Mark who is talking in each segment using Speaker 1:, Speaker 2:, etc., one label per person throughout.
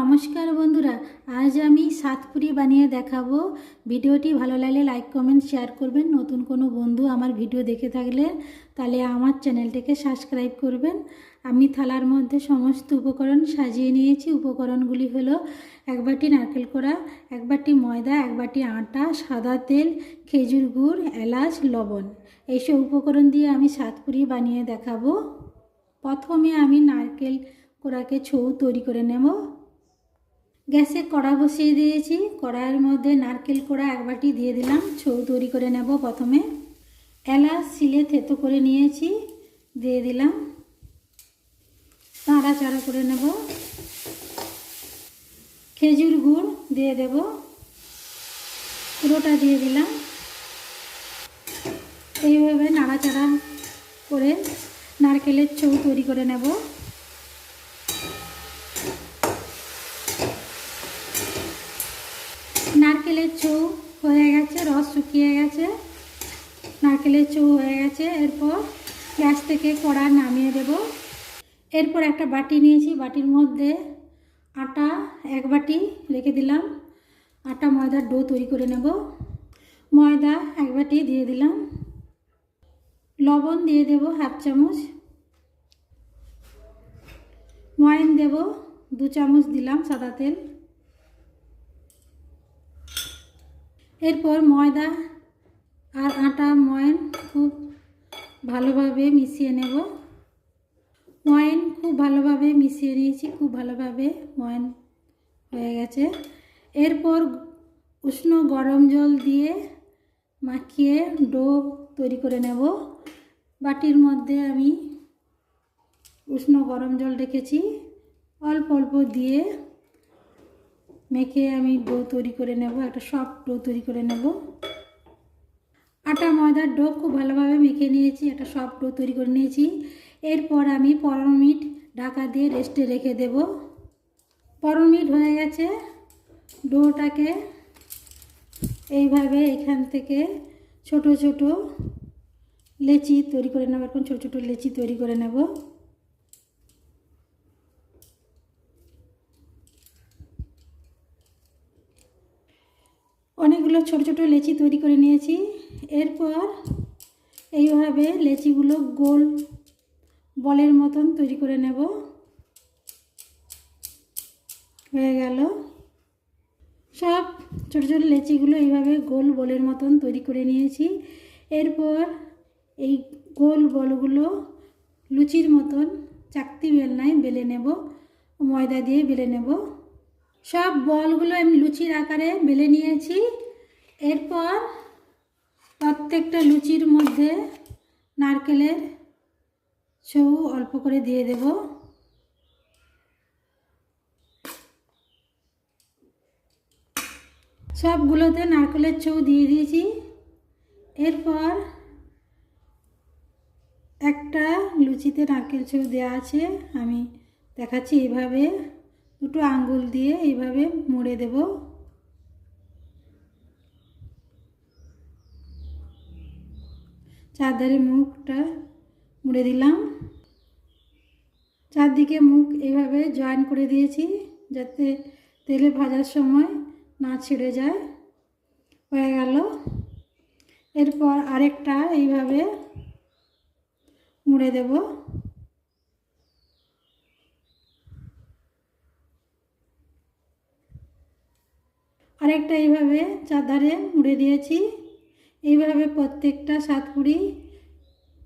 Speaker 1: নমস্কার বন্ধুরা, আজ আমি সাতপুরি বানিয়ে দেখাবো। ভিডিওটি ভালো লাগলে লাইক, কমেন্ট, শেয়ার করবেন। নতুন কোনো বন্ধু আমার ভিডিও দেখে থাকলে তাহলে আমার চ্যানেলটিকে সাবস্ক্রাইব করবেন। আমি থালার মধ্যে সমস্ত উপকরণ সাজিয়ে নিয়েছি। উপকরণগুলি হলো এক বাটি নারকেল কোড়া, এক বাটি ময়দা, এক বাটি আটা, সাদা তেল, খেজুর গুড়, এলাচ, লবণ। এইসব উপকরণ দিয়ে আমি সাতপুরি বানিয়ে দেখাবো। প্রথমে আমি নারকেল কোড়াকে ছৌ তৈরি করে নেব। গ্যাসে কড়া বসিয়ে দিয়েছি। কড়াইয়ের মধ্যে নারকেল কোড়া এক বাটি দিয়ে দিলাম। ছৌ তৈরি করে নেব প্রথমে। এলাচ, শিলে থেতো করে নিয়েছি। দিয়ে দিলাম। নাড়াচাড়া করে নেব। খেজুর গুড় দিয়ে দেব। পুরোটা দিয়ে দিলাম। এইভাবে নাড়াচাড়া করে নারকেলের ছৌ তৈরি করে নেব নারকেলের চৌ হয়ে গেছে রস শুকিয়ে গেছে। নারকেলের চৌ হয়ে গেছে। এরপর গ্যাস থেকে কড়া নামিয়ে দেব। এরপর একটা বাটি নিয়েছি। বাটির মধ্যে আটা এক বাটি রেখে দিলাম। আটা, ময়দার ডো তৈরি করে নেব। ময়দা এক বাটি দিয়ে দিলাম। লবণ দিয়ে দেব হাফ চামচ। ময়ন দেব দু চামচ দিলাম সাদা তেল। এরপর ময়দা আর আটা ময়ন খুব ভালোভাবে মিশিয়ে নেব। ময়ন খুব ভালোভাবে মিশিয়ে নিয়েছি, খুব ভালোভাবে ময়ন হয়ে গেছে। এরপর উষ্ণ গরম জল দিয়ে মাখিয়ে ডো তৈরি করে নেব। বাটির মধ্যে আমি উষ্ণ গরম জল রেখেছি। অল্প অল্প দিয়ে মেখে আমি ডো তৈরি করে নেব, একটা সফট ডো তৈরি করে নেব। আটা ময়দার ডো খুব ভালোভাবে মেখে নিয়েছি, একটা সফট ডো তৈরি করে নিয়েছি। এরপর আমি পনেরো মিনিট ঢাকা দিয়ে রেস্টে রেখে দেব। পনেরো মিনিট হয়ে গেছে, ডোটাকে এইভাবে এখান থেকে ছোট ছোট লেচি তৈরি করে নেব, এখন ছোটো ছোটো লেচি তৈরি করে নেব। অনেকগুলো ছোট ছোট লেচি তৈরি করে নিয়েছি। এরপর এইভাবে লেচিগুলো গোল বলের মতন তৈরি করে নেব। হয়ে গেল। সব ছোট ছোট লেচিগুলো এইভাবে গোল বলের মতন তৈরি করে নিয়েছি। এরপর এই গোল বলগুলো লুচির মতন চাকতি বেলনায় বেলে নেব, ময়দা দিয়ে বেলে নেব। সব বলগুলো আমি লুচির আকারে বেলে নিয়েছি। এরপর প্রত্যেকটা লুচির মধ্যে নারকেলের ছৌ অল্প করে দিয়ে দেব। সবগুলোতে নারকেলের ছৌ দিয়ে দিয়েছি। এরপর একটা লুচিতে নারকেল ছৌ দেওয়া আছে, আমি দেখাচ্ছি এইভাবে। দুটো আঙ্গুল দিয়ে এইভাবে মুড়ে দেব। চারধারে মুখটা মুড়ে দিলাম। চারদিকে মুখ এইভাবে জয়েন করে দিয়েছি যাতে তেলে ভাজার সময় না ছিঁড়ে যায়। হয়ে গেল। এরপর আরেকটা এইভাবে মুড়ে দেবো। আরেকটা এইভাবে চারধারে মুড়ে দিয়েছি। এইভাবে প্রত্যেকটা সাতপুরি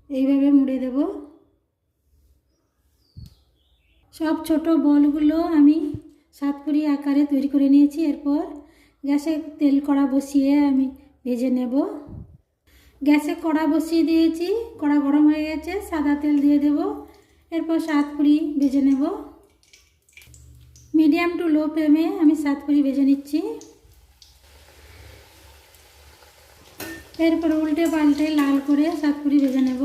Speaker 1: এইভাবে মুড়ে দেব। সব ছোট বলগুলো আমি সাতপুরি আকারে তৈরি করে নিয়েছি। এরপর গ্যাসে তেল কড়া বসিয়ে আমি ভেজে নেব। গ্যাসে কড়া বসিয়ে দিয়েছি। কড়া গরম হয়ে গেছে, সাদা তেল দিয়ে দেব। এরপর সাতপুরি ভেজে নেব। মিডিয়াম টু লো ফ্লেমে আমি সাতপুরি ভেজে নিচ্ছি। এরপর উল্টে পাল্টে লাল করে সাতপুরি ভেজে নেব।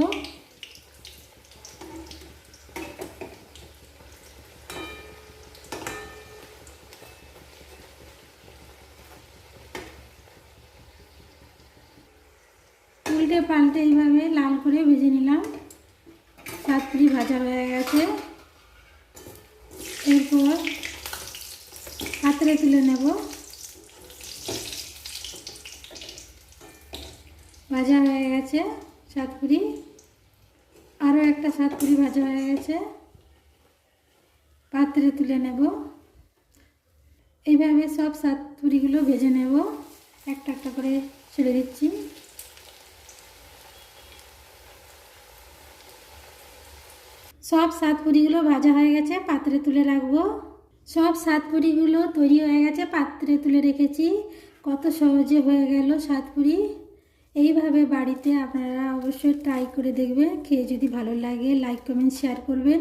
Speaker 1: উল্টে পাল্টে এইভাবে লাল করে ভেজে নিলাম। সাতপুরি ভাজা হয়ে গেছে। এরপর পাত্রে তুলে নেব। ভাজা হয়ে গেছে সাতপুরি আরও একটা সাতপুরি ভাজা হয়ে গেছে। পাত্রে তুলে নেব। এইভাবে সব সাতপুরিগুলো ভেজে নেব। একটা একটা করে ছেড়ে দিচ্ছি। সব সাতপুরিগুলো ভাজা হয়ে গেছে, পাত্রে তুলে রাখব। সব সাতপুরিগুলো তৈরি হয়ে গেছে, পাত্রে তুলে রেখেছি। কত সহজে হয়ে গেল সাতপুরি এইভাবে বাড়িতে আপনারা অবশ্যই ট্রাই করে দেখবেন। খেয়ে যদি ভালো লাগে লাইক কমেন্ট শেয়ার করবেন।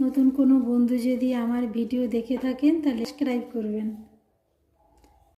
Speaker 1: নতুন কোনো বন্ধু যদি আমার ভিডিও দেখে থাকেন, তাহলে সাবস্ক্রাইব করবেন।